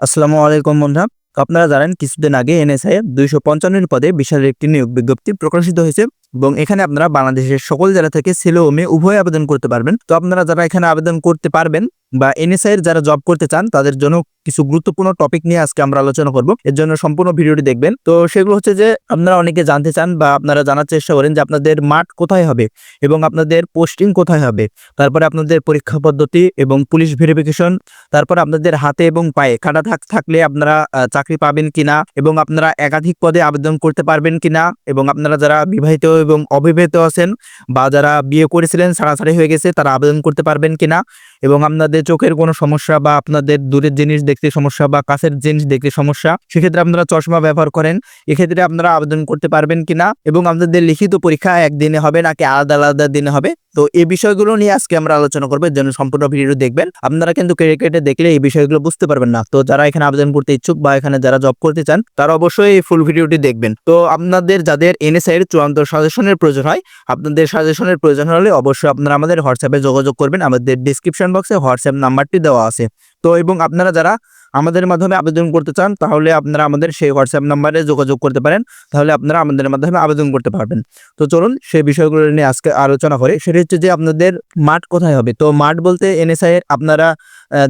আসসালামু আলাইকুম বন্ধুরা। আপনারা জানেন কিছুদিন আগে এনএসআই দুইশো পঞ্চান্নের পদে বিশালের একটি নিয়োগ বিজ্ঞপ্তি প্রকাশিত হয়েছে এবং এখানে আপনারা বাংলাদেশের সকল জেলা থেকে ছেলে ও মেয়ে উভয় আবেদন করতে পারবেন। তো আপনারা যারা এখানে আবেদন করতে পারবেন বা এনএসআই এর যারা জব করতে চান, তাদের জন্য কিছু গুরুত্বপূর্ণ টপিক নিয়ে আজকে আমরা আলোচনা করব। এর জন্য সম্পূর্ণ ভিডিওটি দেখবেন। তো সেগুলো হচ্ছে যে, আপনারা অনেকে জানতে চান বা আপনারা জানার চেষ্টা করেন যে আপনাদের মাঠ কোথায় হবে এবং আপনাদের পোস্টিং কোথায় হবে। তারপরে আপনাদের পরীক্ষা পদ্ধতি এবং পুলিশ ভেরিফিকেশন তারপর আপনাদের হাতে এবং পায়ে কাটা থাক, থাকলে আপনারা চাকরি পাবেন কিনা এবং আপনারা একাধিক পদে আবেদন করতে পারবেন কিনা এবং আপনারা যারা বিবাহিত এবং অবিবাহিত আছেন বা যারা বিয়ে করেছিলেন, ছাড়াছাড়ি হয়ে গেছে, তারা আবেদন করতে পারবেন কিনা এবং আপনাদের চোখের কোনো সমস্যা বা আপনাদের দূরের জিনিস দেখতে সমস্যা বা কাছের জিনিস দেখতে সমস্যা, সেক্ষেত্রে আপনারা চশমা ব্যবহার করেন। এক্ষেত্রে আপনারা আবেদন করতে পারবেন কিনা এবং আপনাদের লিখিত পরীক্ষা একদিনে হবে নাকি আলাদা আলাদা দিনে হবে? তো এই বিষয়গুলো নিয়ে আজকে আমরা আলোচনা করব জন্য সম্পূর্ণ ভিডিও দেখবেন। আপনারা কিন্তু কেটে কেটে দেখলে এই বিষয়গুলো বুঝতে পারবেন না। তো যারা এখানে আবেদন করতে ইচ্ছুক বা এখানে যারা জব করতে চান, তারা অবশ্যই এই ফুল ভিডিওটি দেখবেন। তো আপনাদের যাদের এনএসআই এর চূড়ান্ত সাজেশনের প্রয়োজন হয়, আপনাদের সাজেশনের প্রয়োজন হলে অবশ্যই আপনারা আমাদের হোয়াটসঅ্যাপে যোগাযোগ করবেন। আমাদের ডিসক্রিপশন বক্সে হোয়াটসঅ্যাপ নাম্বারটি দেওয়া আছে। তো এবং আপনারা যারা আমাদের মাধ্যমে আবেদন করতে চান, তাহলে আপনারা আমাদের সেই হোয়াটসঅ্যাপ নাম্বারে যোগাযোগ করতে পারেন। তাহলে আপনারা আমাদের মাধ্যমে আবেদন করতে পারবেন। তো চলুন সেই বিষয়গুলো নিয়ে আজকে আলোচনা করে। সেটা হচ্ছে যে আপনাদের মাঠ কোথায় হবে? তো মাঠ বলতে এনএসআই এর আপনারা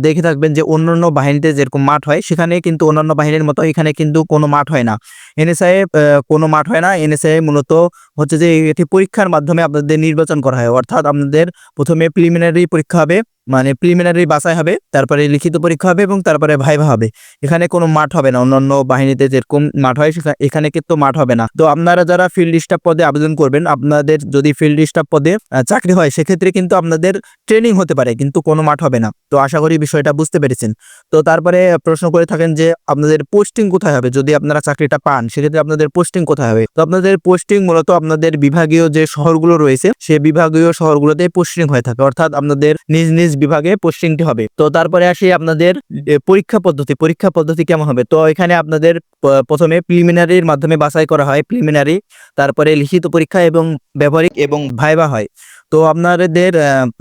দেখে থাকবেন যে অন্যান্য বাহিনীতে যেরকম মাঠ হয়, সেখানে কিন্তু অন্যান্য বাহিনীর মতো এখানে কিন্তু কোনো মাঠ হয় না। এনএসআই কোনো মাঠ হয় না। এনএসআই মূলত হচ্ছে যে এটি পরীক্ষার মাধ্যমে আপনাদের নির্বাচন করা হয়। অর্থাৎ আপনাদের প্রথমে প্রিলিমিনারি পরীক্ষা হবে। মানে প্রিলিমিনারি বাছাই হবে, তারপরে লিখিত পরীক্ষা হবে এবং তারপরে ভাইভা হবে। এখানে কোনো মাঠ হবে না, অন্যান্য বাহিনীতে যেরকম মাঠ হয় এখানে কিন্তু মাঠ হবে না। তো আপনারা যারা ফিল্ড স্টাফ পদে আবেদন করবেন, আপনাদের যদি ফিল্ড স্টাফ পদে চাকরি হয়, সেক্ষেত্রে কিন্তু আপনাদের ট্রেনিং হতে পারে, কিন্তু কোনো মাঠ হবে না। তো আশা করি বিষয়টা বুঝতে পেরেছেন। তো তারপরে প্রশ্ন করে থাকেন যে, আপনাদের পোস্টিং কোথায় হবে? যদি আপনারা চাকরিটা পান, সেক্ষেত্রে আপনাদের পোস্টিং কোথায় হবে? তো আপনাদের পোস্টিং মূলত আপনাদের বিভাগীয় যে শহরগুলো রয়েছে, সে বিভাগীয় শহরগুলোতে পোস্টিং হয়ে থাকে। অর্থাৎ আপনাদের নিজ নিজ বিভাগে পোস্টিংটি হবে। তো তারপরে আসি আপনাদের পরীক্ষা পদ্ধতি। পরীক্ষা পদ্ধতি কেমন হবে? তো এখানে আপনাদের প্রথমে প্রিলিমিনারির মাধ্যমে বাছাই করা হয় প্রিলিমিনারি তারপরে লিখিত পরীক্ষা এবং ব্যবহারিক এবং ভাইবা হয়। তো আপনাদের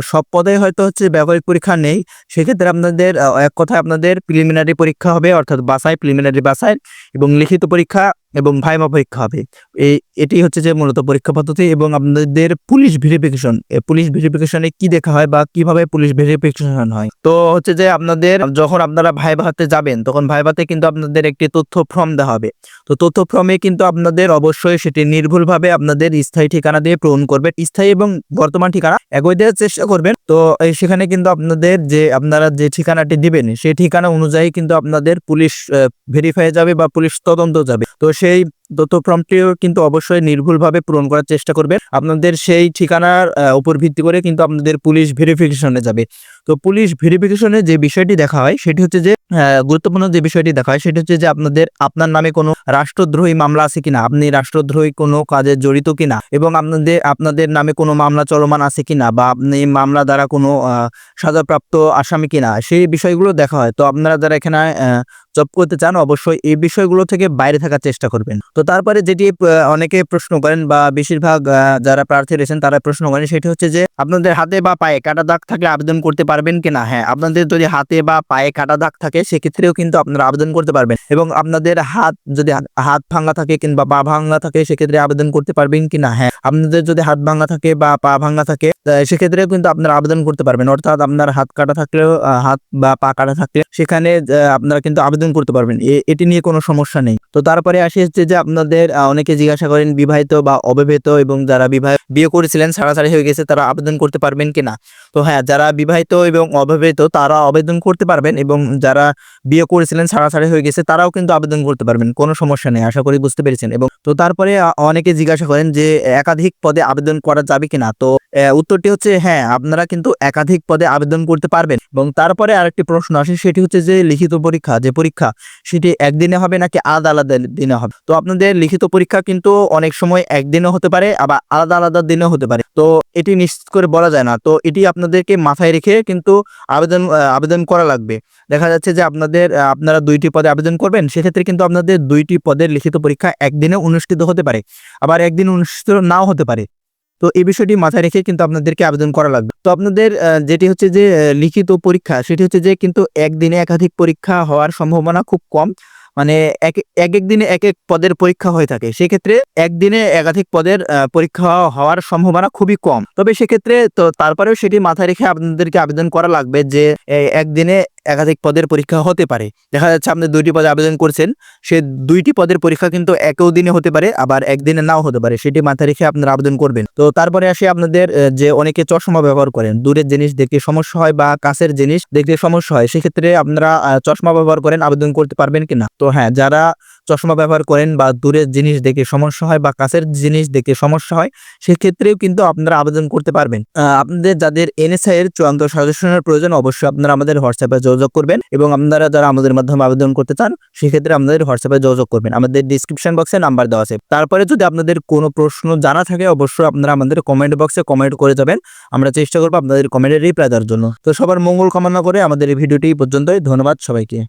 সব পদে হয়তো হচ্ছে ব্যবহারিক পরীক্ষা নেই। সেক্ষেত্রে আপনাদের এক কথায় আপনাদের প্রিলিমিনারি পরীক্ষা হবে, অর্থাৎ বাছাই প্রিলিমিনারি বাছাই এবং লিখিত পরীক্ষা এবং ভাইমা পরীক্ষা হবে। এই এটি হচ্ছে যে মূলত পরীক্ষা পদ্ধতি এবং আপনাদের পুলিশ ভেরিফিকেশন। পুলিশ ভেরিফিকেশনে কি দেখা হয় বা কীভাবে পুলিশ ভেরিফিকেশন হয়? তো হচ্ছে যে আপনাদের, যখন আপনারা ভাইভাতে যাবেন, তখন ভাইভাতে কিন্তু আপনাদের একটি তথ্য ফর্ম দেওয়া হবে। তো তথ্য ফর্মে কিন্তু আপনাদের অবশ্যই সেটি নির্ভুলভাবে আপনাদের স্থায়ী ঠিকানা দিয়ে পূরণ করবেন। স্থায়ী এবং বর্তমান ঠিকানা একই দেওয়ার চেষ্টা করবেন। তো সেখানে কিন্তু আপনাদের যে, আপনারা যে ঠিকানাটি দিবেন, সেই ঠিকানা অনুযায়ী কিন্তু আপনাদের পুলিশ ভেরিফাই যাবে বা পুলিশ তদন্ত যাবে। তো সেই তথ্য ফর্মটিও কিন্তু অবশ্যই নির্ভুলভাবে পূরণ করার চেষ্টা করবেন আপনাদের সেই ঠিকানার উপর ভিত্তি করে কিন্তু আপনাদের পুলিশ ভেরিফিকেশনে যাবে। তো পুলিশ ভেরিফিকেশনে যে বিষয়টি দেখা হয়, সেটি হচ্ছে যে গুরুত্বপূর্ণ যে বিষয়টি দেখা হয়, সেটি হচ্ছে যে আপনাদের, আপনার নামে কোনো রাষ্ট্রদ্রোহী মামলা আছে কিনা, আপনি রাষ্ট্রদ্রোহী কোনো কাজে জড়িত কিনা, এবং আপনাদের আপনাদের নামে কোনো মামলা চলমান আছে কিনা, বা আপনি মামলা দ্বারা কোনো সাজাপ্রাপ্ত আসামি কিনা, সেই বিষয়গুলো দেখা হয়। তো আপনারা যারা এখানে জব করতে চান, অবশ্যই এই বিষয়গুলো থেকে বাইরে থাকার চেষ্টা করবেন। তো তারপরে যেটি অনেকে প্রশ্ন করেন বা বেশিরভাগ যারা প্রার্থী রয়েছেন তারা প্রশ্ন করেন সেটি হচ্ছে যে আপনাদের হাতে বা পায়ে কাটা দাগ থাকলে আবেদন করতে পারবেন কিনা? হ্যাঁ আপনাদের যদি হাতে বা পায়ে কাটা দাগ থাকে, সেক্ষেত্রেও কিন্তু আপনারা আবেদন করতে পারবেন। এবং আপনাদের হাত যদি হাত- ভাঙা থাকে কিংবা পা ভাঙা থাকে, সেক্ষেত্রে আবেদন করতে পারবেন কিনা? হ্যাঁ আপনাদের যদি হাত ভাঙা থাকে বা পা ভাঙা থাকে সেক্ষেত্রেও কিন্তু আপনারা আবেদন করতে পারবেন। অর্থাৎ আপনার হাত কাটা থাকলেও হাত বা পা কাটা থাকলে সেখানে আপনারা কিন্তু আবেদন করতে পারবেন। এটি নিয়ে কোনো সমস্যা নেই। তো তারপরে আসি হচ্ছে যে আপনাদের অনেকে জিজ্ঞাসা করেন বিবাহিত বা অবিবাহিত এবং যারা বিবাহ, বিয়ে করেছিলেন ছাড়াছাড়ি হয়ে গেছে, তারা আবেদন করতে পারবেন কিনা? তো হ্যাঁ যারা বিবাহিত এবং অবিবাহিত তারা আবেদন করতে পারবেন এবং যারা বিয়ে করেছিলেন, ছাড়াছাড়ি হয়ে গেছে, তারাও কিন্তু আবেদন করতে পারবেন। কোনো সমস্যা নেই, আশা করি বুঝতে পেরেছেন। এবং তো তারপরে অনেকে জিজ্ঞাসা করেন যে, একাধিক পদে আবেদন করা যাবে কিনা? তো উত্তরটি হচ্ছে হ্যাঁ আপনারা কিন্তু একাধিক পদে আবেদন করতে পারবেন। এবং তারপরে আরেকটি প্রশ্ন আসে, সেটি হচ্ছে যে, লিখিত পরীক্ষা, যে পরীক্ষা, সেটি একদিনে হবে নাকি আলাদা আলাদা দিনে হবে? তো আপনাদের লিখিত পরীক্ষা কিন্তু অনেক সময় একদিনও হতে পারে, আবার আলাদা আলাদা দিনেও হতে পারে। তো এটি নিশ্চিত করে বলা যায় না। তো এটি আপনাদেরকে মাথায় রেখে কিন্তু আবেদন আবেদন করা লাগবে। দেখা যাচ্ছে যে আপনাদের আপনারা দুইটি পদে আবেদন করবেন, সেক্ষেত্রে কিন্তু আপনাদের দুইটি পদের লিখিত পরীক্ষা একদিনে অনুষ্ঠিত হতে পারে, আবার একদিন অনুষ্ঠিত নাও হতে পারে। তো এই বিষয়টি মাথায় রেখে কিন্তু আপনাদেরকে আবেদন করা লাগবে। তো আপনাদের যেটি হচ্ছে যে, লিখিত পরীক্ষা, সেটি হচ্ছে যে কিন্তু একদিনে একাধিক পরীক্ষা হওয়ার সম্ভাবনা খুব কম। মানে এক এক দিনে এক এক পদের পরীক্ষা হয়ে থাকে। সেক্ষেত্রে একদিনে একাধিক পদের পরীক্ষা হওয়ার সম্ভাবনা খুবই কম। তবে সেক্ষেত্রে তো তারপরেও সেটি মাথায় রেখে আপনাদেরকে আবেদন করা লাগবে যে একদিনে একাধিক পদের পরীক্ষা হতে পারে। দেখা যাচ্ছে আপনি দুইটি পদে আবেদন করছেন, সে দুইটি পদের পরীক্ষা কিন্তু একও দিনে হতে পারে, আবার একদিনে নাও হতে পারে, সেটি মাথায় রেখে আপনারা আবেদন করবেন। তো তারপরে আসে আপনাদের যে অনেকে চশমা ব্যবহার করেন, দূরের জিনিস দেখতে সমস্যা হয় বা কাছের জিনিস দেখতে সমস্যা হয়, সেক্ষেত্রে আপনারা চশমা ব্যবহার করেন, আবেদন করতে পারবেন কিনা? তো হ্যাঁ যারা চশমা ব্যবহার করেন বা দূরের জিনিস দেখে সমস্যা হয় বা কাছের জিনিস দেখে সমস্যা হয়, সেক্ষেত্রেও কিন্তু আপনারা আবেদন করতে পারবেন। আপনাদের যাদের এনএসআই এর চূড়ান্ত সাজেশনের প্রয়োজন অবশ্যই আপনারা আমাদের হোয়াটসঅ্যাপে যোগাযোগ করবেন এবং আপনারা যারা আমাদের মাধ্যমে আবেদন করতে চান, সেক্ষেত্রে আমাদের হোয়াটসঅ্যাপে যোগাযোগ করবেন। আমাদের ডিসক্রিপশন বক্সে নাম্বার দেওয়া আছে। তারপরে যদি আপনাদের কোনো প্রশ্ন জানা থাকে, অবশ্যই আপনারা আমাদের কমেন্ট বক্সে কমেন্ট করে যাবেন। আমরা চেষ্টা করব আপনাদের কমেন্টের রিপ্লাই দেওয়ার জন্য। তো সবার মঙ্গল কামনা করে আমাদের এই ভিডিওটি পর্যন্তই। ধন্যবাদ সবাইকে।